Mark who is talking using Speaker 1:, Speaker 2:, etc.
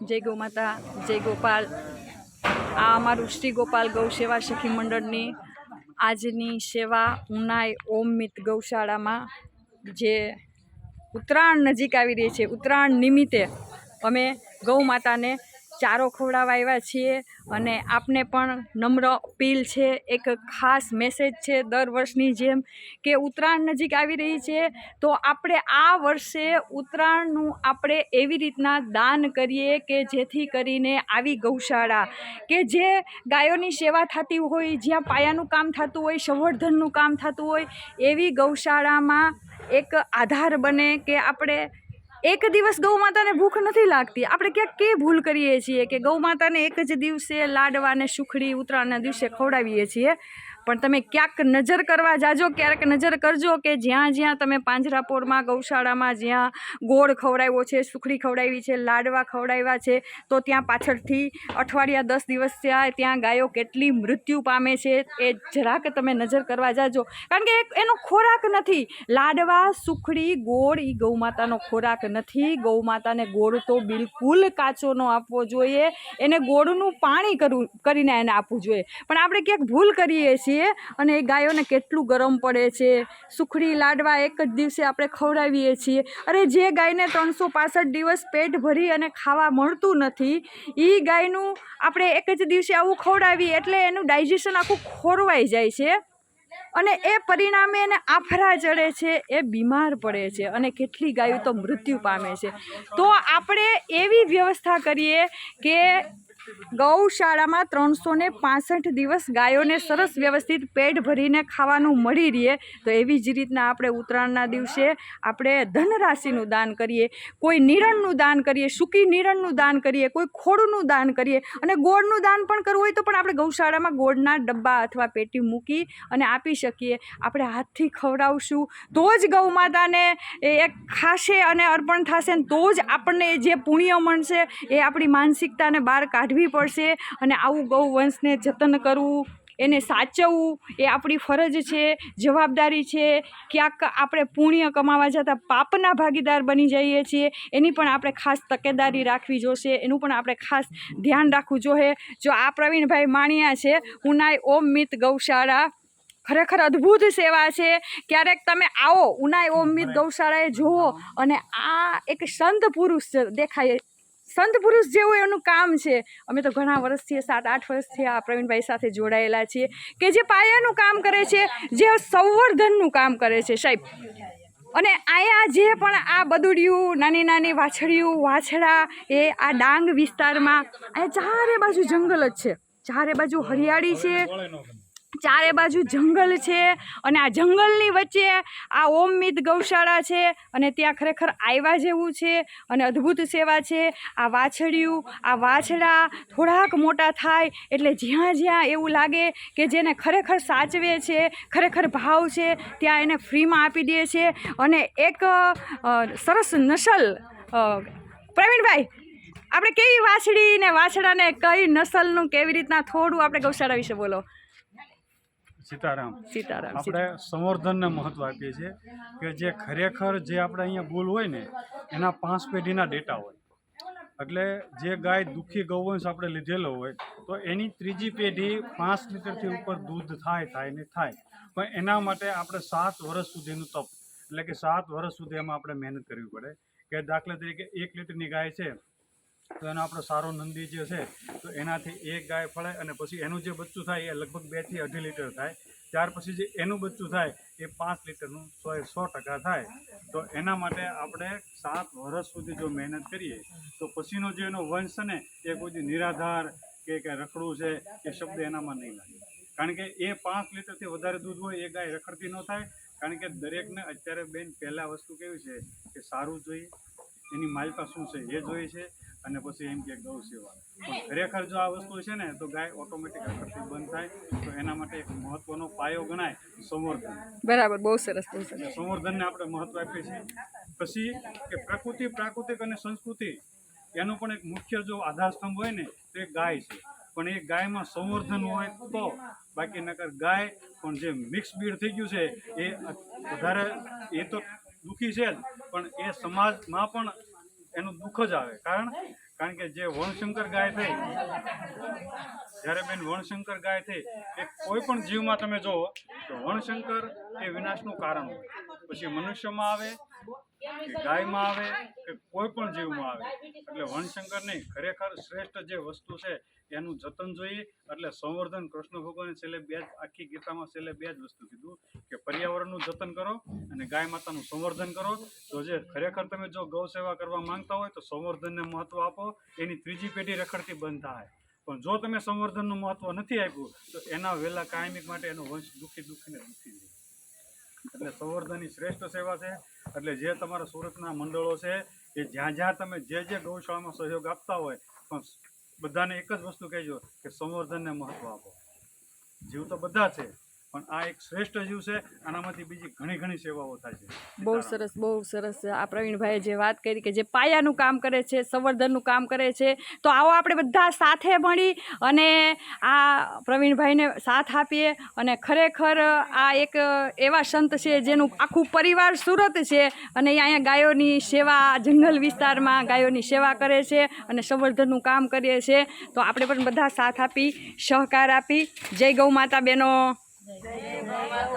Speaker 1: જય ગૌ માતા જય ગોપાલ. આ અમારું શ્રી ગોપાલ ગૌ સેવા સખી મંડળની આજની સેવા ઉનાઈ ઓમમિત ગૌશાળામાં જે ઉત્તરાયણ નજીક આવી રહી છે. ઉત્તરાયણ નિમિત્તે અમે ગૌ માતાને ચારો ખવડાવવા આવ્યા છીએ અને આપને પણ નમ્ર અપીલ છે, એક ખાસ મેસેજ છે દર વર્ષની જેમ કે ઉત્તરાયણ નજીક આવી રહી છે, તો આપણે આ વર્ષે ઉત્તરાયણનું આપણે એવી રીતના દાન કરીએ કે જેથી કરીને આવી ગૌશાળા કે જે ગાયોની સેવા થતી હોય, જ્યાં પાયાનું કામ થતું હોય, સંવર્ધનનું કામ થતું હોય, એવી ગૌશાળામાં એક આધાર બને કે આપણે એક દિવસ ગૌ માતાને ભૂખ નથી લાગતી. આપણે ક્યાંક કે ભૂલ કરીએ છીએ કે ગૌ માતાને એક જ દિવસે લાડવાને સુખડી ઉત્તરાયણના દિવસે ખવડાવીએ છીએ. પણ તમે ક્યાંક નજર કરવા જાજો, ક્યારેક નજર કરજો કે જ્યાં જ્યાં તમે પાંજરાપોરમાં ગૌશાળામાં જ્યાં ગોળ ખવડાવ્યો છે, સુખડી ખવડાવી છે, લાડવા ખવડાવ્યા છે, તો ત્યાં પાછળથી અઠવાડિયા દસ દિવસ થયા, ત્યાં ગાયો કેટલી મૃત્યુ પામે છે, એ જરાક તમે નજર કરવા જાજો. કારણ કે એનો ખોરાક નથી. લાડવા, સુખડી, ગોળ એ ગૌ માતાનો ખોરાક નથી. ગૌ માતાને ગોળ તો બિલકુલ કાચો નો આપવો જોઈએ. એને ગોળનું પાણી કરવું કરીને એને આપવું જોઈએ. પણ આપણે ક્યાંક ભૂલ કરીએ છીએ અને એ ગાયોને કેટલું ગરમ પડે છે. સુખડી લાડવા એક જ દિવસે આપણે ખવડાવીએ છીએ. અરે જે ગાયને ત્રણસો પાસઠ દિવસ પેટ ભરી અને ખાવા મળતું નથી એ ગાયનું આપણે એક જ દિવસે આવું ખવડાવીએ એટલે એનું ડાયજેશન આખું ખોરવાઈ જાય છે. અને એ પરિણામે એને આફરા ચડે છે, એ બીમાર પડે છે અને કેટલી ગાયો તો મૃત્યુ પામે છે. તો આપણે એવી વ્યવસ્થા કરીએ કે ગૌશાળામાં ત્રણસો ને પાસઠ દિવસ ગાયોને સરસ વ્યવસ્થિત પેટ ભરીને ખાવાનું મળી રહે. તો એવી જ રીતના આપણે ઉત્તરાયણના દિવસે આપણે ધનરાશિનું દાન કરીએ, કોઈ નિરણનું દાન કરીએ, સૂકી નિરણનું દાન કરીએ, કોઈ ખોળનું દાન કરીએ અને ગોળનું દાન પણ કરવું હોય તો પણ આપણે ગૌશાળામાં ગોળના ડબ્બા અથવા પેટી મૂકી અને આપી શકીએ. આપણે હાથથી ખવડાવશું, તો જ ગૌ માતાને એ ખાશે અને અર્પણ થશે તો જ આપણને જે પુણ્ય મળશે એ આપણી માનસિકતાને બહાર કાઢવી પડશે અને આવું ગૌ વંશને જતન કરવું, એને સાચવવું એ આપણી ફરજ છે, જવાબદારી છે. ક્યાંક આપણે પુણ્ય કમાવા જતાં પાપના ભાગીદાર બની જઈએ છીએ, એની પણ આપણે ખાસ તકેદારી રાખવી જોશે, એનું પણ આપણે ખાસ ધ્યાન રાખવું જોઈએ જો આ પ્રવીણભાઈ માણિયા છે, ઉનાઈ ઓમ મિત ગૌશાળા. ખરેખર અદ્ભુત સેવા છે. ક્યારેક તમે આવો, ઉનાઈ ઓમ મિત ગૌશાળાએ જુઓ અને આ એક સંત પુરુષ દેખાય સંત પુરુષ જેવું એનું કામ છે. અમે તો ઘણા વર્ષથી સાત આઠ વર્ષથી આ પ્રવીણભાઈ સાથે જોડાયેલા છીએ કે જે પાયાનું કામ કરે છે, જે સંવર્ધનનું કામ કરે છે, સાહેબ. અને અહીંયા જે પણ આ બદુડિયું, નાની નાની વાછડિયું, વાછડા, એ આ ડાંગ વિસ્તારમાં અહીંયા ચારે બાજુ જંગલ જ છે. ચારે બાજુ હરિયાળી છે. ચારે બાજુ જંગલ છે અને આ જંગલની વચ્ચે આ ઓમમિત ગૌશાળા છે અને ત્યાં ખરેખર આવ્યા જેવું છે અને અદ્ભુત સેવા છે. આ વાછડિયું, આ વાછડા થોડાક મોટા થાય એટલે જ્યાં જ્યાં એવું લાગે કે જેને ખરેખર સાચવે છે, ખરેખર ભાવ છે, ત્યાં એને ફ્રીમાં આપી દે છે અને એક સરસ નસલ પ્રવીણભાઈ, આપણે કેવી વાછડી ને વાછડાને કઈ નસલનું કેવી રીતના થોડું આપણે ગૌશાળા વિશે બોલો?
Speaker 2: સીતારામ.
Speaker 1: સીતારામ
Speaker 2: આપણે સંવર્ધનને મહત્વ આપીએ છીએ કે જે ખરેખર જે આપણે અહીંયા ભૂલ હોય ને એના પાંચ પેઢીના ડેટા હોય. એટલે જે ગાય દુઃખી ગૌવંશ આપણે લીધેલો હોય તો એની ત્રીજી પેઢી પાંચ લીટરથી ઉપર દૂધ થાય થાય ને થાય. પણ એના માટે આપણે સાત વર્ષ સુધીનું તપ. એટલે કે સાત વર્ષ સુધી એમાં આપણે મહેનત કરવી પડે. કે દાખલા તરીકે એક લીટરની ગાય છે તો એનો આપણો સારો નંદી જે છે, તો એનાથી એક ગાય ફળે અને પછી એનું જે બચ્ચું થાય એ લગભગ બેથી અઢી લીટર થાય. ત્યાર પછી જે એનું બચ્ચું થાય એ પાંચ લીટરનું સો એ સો ટકા થાય. તો એના માટે આપણે સાત વર્ષ સુધી જો મહેનત કરીએ, તો પછીનો જે એનો વંશ છે ને, એ કોઈ નિરાધાર કે કે રખડું છે, એ શબ્દ એનામાં નહીં લાગે. કારણ કે એ પાંચ લીટરથી વધારે દૂધ હોય, એ ગાય રખડતી ન થાય. કારણ કે દરેકને અત્યારે બેન પહેલાં વસ્તુ કેવી છે કે સારું જોઈએ, એની માલિકા શું છે એ જોઈએ છે. અને પછી એમ કે ગૌ સેવા. પણ ખરેખર જો આ વસ્તુ છે ને તો ગાય ઓટોમેટિક રખડતી બંધ થાય તો એના માટે એક મહત્વનો પાયો ગણાય સંવર્ધન.
Speaker 1: બરાબર બહુ સરસ બહુ સરસ.
Speaker 2: સંવર્ધનને આપણે મહત્વ આપીએ છીએ. પછી કે પ્રકૃતિ પ્રાકૃતિક અને સંસ્કૃતિ એનો પણ એક મુખ્ય જો આધારસ્તંભ હોય ને તો એ ગાય છે. પણ એ ગાયમાં સંવર્ધન હોય તો બાકી નકર ગાય પણ જે મિક્સ બીડ થઈ ગયું છે એ વધારે એ તો દુઃખી છે જ પણ એ સમાજમાં પણ એનું દુઃખ જ આવે. કારણ કારણ કે જે વણશંકર ગાય થઈ, જ્યારે બેન વણશંકર ગાય થઈ, એ કોઈ પણ જીવમાં તમે જુઓ, તો વણશંકર એ વિનાશનું કારણ હોય. પછી મનુષ્યમાં આવે ગાયમાં આવે કે કોઈ પણ જીવમાં આવે. એટલે વણશંકર નહીં ખરેખર શ્રેષ્ઠ જે વસ્તુ છે એનું જતન જોઈએ. એટલે સંવર્ધન કૃષ્ણ ભગવાને છેલ્લે બે જ આખી ગીતામાં છેલ્લે બે જ વસ્તુ કીધું કે પર્યાવરણનું જતન કરો અને ગાય માતાનું સંવર્ધન કરો. તો જે ખરેખર તમે જો ગૌ સેવા કરવા માંગતા હોય તો સંવર્ધનને મહત્વ આપો. એની ત્રીજી પેઢી રખડતી બંધ થાય. પણ જો તમે સંવર્ધનનું મહત્વ નથી આપ્યું તો એના વહેલા કાયમિક માટે એનો વંશ દુઃખી દુઃખીને દુઃખી રહે એટલે સંવર્ધનની શ્રેષ્ઠ સેવા છે. એટલે જે તમારા સુરતના મંડળો છે, એ જ્યાં જ્યાં તમે જે જે ગૌશાળામાં સહયોગ આપતા હોય, પણ બધાને એક જ વસ્તુ કહેજો કે સંવર્ધનને મહત્વ આપો. જીવ તો બધા છે. પણ આ એક શ્રેષ્ઠ જીવ છે આનામાંથી બીજી ઘણી ઘણી સેવાઓ થાય છે.
Speaker 1: બહુ સરસ બહુ સરસ આ પ્રવીણભાઈએ જે વાત કરી કે જે પાયાનું કામ કરે છે સંવર્ધનનું કામ કરે છે તો આવો આપણે બધા સાથે મળી અને આ પ્રવીણભાઈને સાથ આપીએ અને ખરેખર આ એક એવા સંત છે જેનું આખું પરિવાર સુરત છે અને અહીંયા ગાયોની સેવા જંગલ વિસ્તારમાં ગાયોની સેવા કરે છે અને સંવર્ધનનું કામ કરીએ છીએ તો આપણે પણ બધા સાથ આપી સહકાર આપી. જય ગૌ માતા બહેનો Save us all.